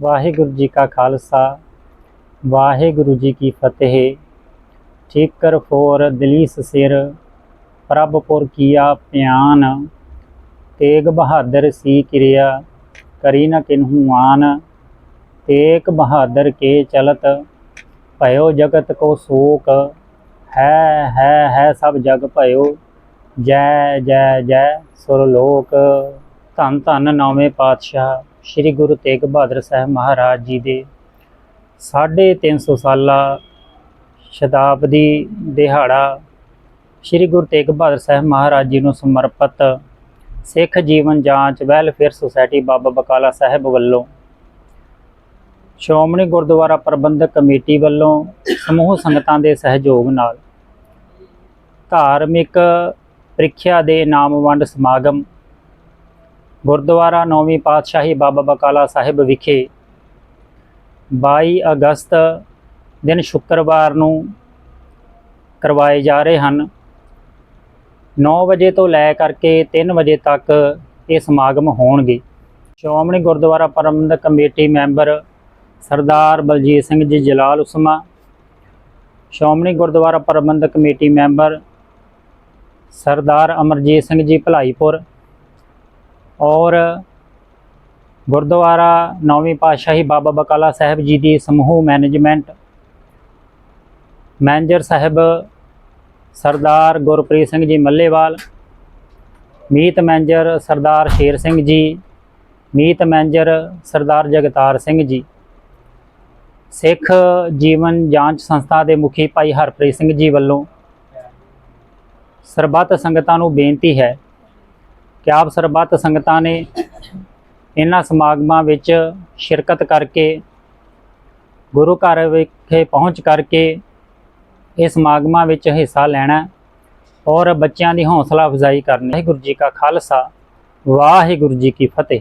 ਵਾਹਿਗੁਰੂ ਜੀ ਕਾ ਖਾਲਸਾ, ਵਾਹਿਗੁਰੂ ਜੀ ਕੀ ਫਤਿਹ। ਠੀਕਰ ਫੋਰ, ਦਲੀਸ ਸਿਰ ਪ੍ਰਭਪੁਰ ਕੀਆ ਪਿਆਨ। ਤੇਗ ਬਹਾਦਰ ਸੀ ਕਿਰਿਆ, ਕਰੀ ਨ ਕਿਨਹੂ ਆਨ। ਤੇਗ ਬਹਾਦਰ ਕੇ ਚਲਤ, ਭਇਓ ਜਗਤ ਕੋ ਸੋਕ। ਹੈ ਹੈ ਹੈ ਸਭ ਜਗ ਭਇਓ, ਜੈ ਜੈ ਜੈ ਸੁਰ ਲੋਕ। ਧੰਨ ਧੰਨ ਨੌਵੇਂ ਪਾਤਸ਼ਾਹ। ਸ੍ਰੀ ਗੁਰੂ ਤੇਗ ਬਹਾਦਰ ਸਾਹਿਬ ਮਹਾਰਾਜ ਜੀ ਦੇ 350 ਸਾਲਾ ਸ਼ਤਾਬਦੀ ਦਿਹਾੜਾ ਸ੍ਰੀ ਗੁਰੂ ਤੇਗ ਬਹਾਦਰ ਸਾਹਿਬ ਮਹਾਰਾਜ ਜੀ ਨੂੰ ਸਮਰਪਿਤ ਸਿੱਖ ਜੀਵਨ ਜਾਂਚ ਵੈਲਫੇਅਰ ਸੁਸਾਇਟੀ ਬਾਬਾ ਬਕਾਲਾ ਸਾਹਿਬ ਵੱਲੋਂ ਸ਼੍ਰੋਮਣੀ ਗੁਰਦੁਆਰਾ ਪ੍ਰਬੰਧਕ ਕਮੇਟੀ ਵੱਲੋਂ ਸਮੂਹ ਸੰਗਤਾਂ ਦੇ ਸਹਿਯੋਗ ਨਾਲ ਧਾਰਮਿਕ ਪ੍ਰੀਖਿਆ ਦੇ ਨਾਮ ਵੰਡ ਸਮਾਗਮ ਗੁਰਦੁਆਰਾ ਨੌਵੀਂ ਪਾਤਸ਼ਾਹੀ ਬਾਬਾ ਬਕਾਲਾ ਸਾਹਿਬ ਵਿਖੇ 22 ਅਗਸਤ ਦਿਨ ਸ਼ੁੱਕਰਵਾਰ ਨੂੰ ਕਰਵਾਏ ਜਾ ਰਹੇ ਹਨ। 9 ਵਜੇ ਤੋਂ ਲੈ ਕਰਕੇ 3 ਵਜੇ ਤੱਕ ਇਹ ਸਮਾਗਮ ਹੋਣਗੇ। Shiromani Gurdwara Parbandhak committee member Sardar Baljit Singh ji Jalal Usma, Shiromani Gurdwara Parbandhak committee member Sardar Amarjit Singh ji Bhalaipur ਔਰ ਗੁਰਦੁਆਰਾ ਨੌਵੀਂ ਪਾਤਸ਼ਾਹੀ ਬਾਬਾ ਬਕਾਲਾ ਸਾਹਿਬ ਜੀ ਦੀ ਸਮੂਹ ਮੈਨੇਜਮੈਂਟ ਮੈਨੇਜਰ ਸਾਹਿਬ ਸਰਦਾਰ ਗੁਰਪ੍ਰੀਤ ਸਿੰਘ ਜੀ ਮੱਲੇਵਾਲ, ਮੀਤ ਮੈਨੇਜਰ ਸਰਦਾਰ ਸ਼ੇਰ ਸਿੰਘ ਜੀ, ਮੀਤ ਮੈਨੇਜਰ ਸਰਦਾਰ ਜਗਤਾਰ ਸਿੰਘ ਜੀ, ਸਿੱਖ ਜੀਵਨ ਜਾਂਚ ਸੰਸਥਾ ਦੇ ਮੁਖੀ ਭਾਈ ਹਰਪ੍ਰੀਤ ਸਿੰਘ ਜੀ ਵੱਲੋਂ ਸਰਬੱਤ ਸੰਗਤਾਂ ਨੂੰ ਬੇਨਤੀ ਹੈ ਕਿ ਆਪ ਸਰਬੱਤ ਸੰਗਤਾਂ ਨੇ ਇਹਨਾਂ ਸਮਾਗਮਾਂ ਵਿੱਚ ਸ਼ਿਰਕਤ ਕਰਕੇ, ਗੁਰੂ ਘਰ ਵਿਖੇ ਪਹੁੰਚ ਕਰਕੇ ਇਹ ਸਮਾਗਮਾਂ ਵਿੱਚ ਹਿੱਸਾ ਲੈਣਾ ਔਰ ਬੱਚਿਆਂ ਦੀ ਹੌਸਲਾ ਅਫਜ਼ਾਈ ਕਰਨੀ। ਹੈ ਵਾਹਿਗੁਰੂ ਜੀ ਕਾ ਖਾਲਸਾ, ਵਾਹਿਗੁਰੂ ਜੀ ਕੀ ਫਤਿਹ।